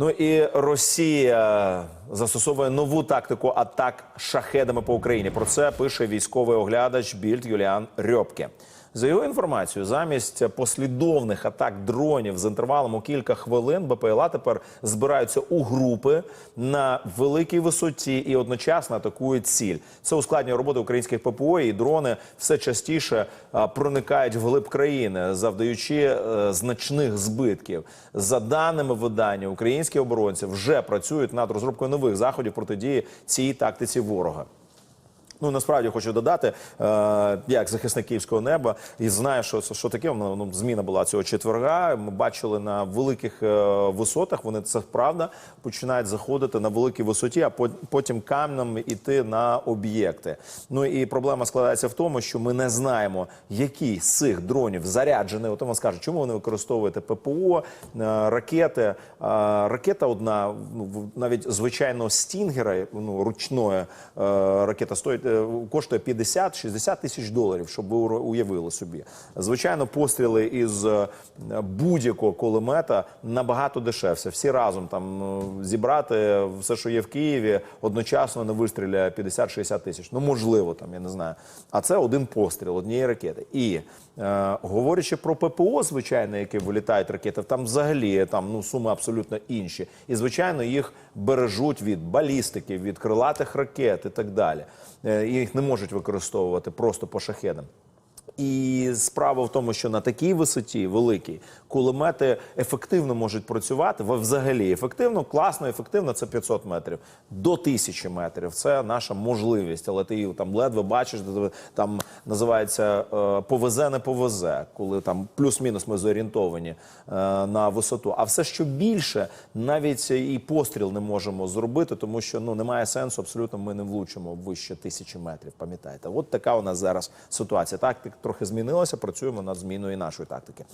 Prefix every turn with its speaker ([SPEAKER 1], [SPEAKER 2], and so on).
[SPEAKER 1] Ну і Росія застосовує нову тактику атак шахедами по Україні. Про це пише військовий оглядач Більд Юліан Рьопке. За його інформацією, замість послідовних атак дронів з інтервалом у кілька хвилин БПЛА тепер збираються у групи на великій висоті і одночасно атакують ціль. Це ускладнює роботу українських ППО, і дрони все частіше проникають в глиб країни, завдаючи е, значних збитків. За даними видання, українські оборонці вже працюють над розробкою нових заходів протидії цій тактиці ворога. Ну насправді хочу додати, е, як захисник київського неба, і знаю, що що таке. Ну, зміна була цього четверга. Ми бачили на великих е, висотах. Вони це правда починають заходити на великій висоті, а пот- потім камнем іти на об'єкти. Ну і проблема складається в тому, що ми не знаємо, які з цих дронів заряджені. От вам скажуть, чому вони використовуєте ППО, е, ракети. Ракета одна, ну, навіть звичайного стінгера, ну ручної ракета стоїть коштує 50-60 тисяч доларів, щоб ви уявили собі. Звичайно, постріли із е, будь-якого кулемета набагато дешевше. Всі разом там е, зібрати все, що є в Києві, одночасно не вистріляє 50-60 тисяч. Ну можливо, там я не знаю. А це один постріл однієї ракети. І е, говорячи про ППО, звичайно, які вилітають ракети, там взагалі там ну суми абсолютно інші. І звичайно, їх бережуть від балістики, від крилатих ракет і так далі. Е, їх не можуть використовувати просто по шахедам. І справа в тому, що на такій висоті великій кулемети ефективно можуть працювати. ви Взагалі ефективно, класно, ефективно це 500 метрів до 1000 метрів. Це наша можливість. Але ти її там ледве бачиш, де там називається е, повезе, не повезе, коли там плюс-мінус ми зорієнтовані е, на висоту. А все, що більше, навіть і постріл не можемо зробити, тому що ну немає сенсу. Абсолютно ми не влучимо вище тисячі метрів. Пам'ятаєте, от така у нас зараз ситуація. Тактика трохи змінилася. Працюємо над зміною нашої тактики.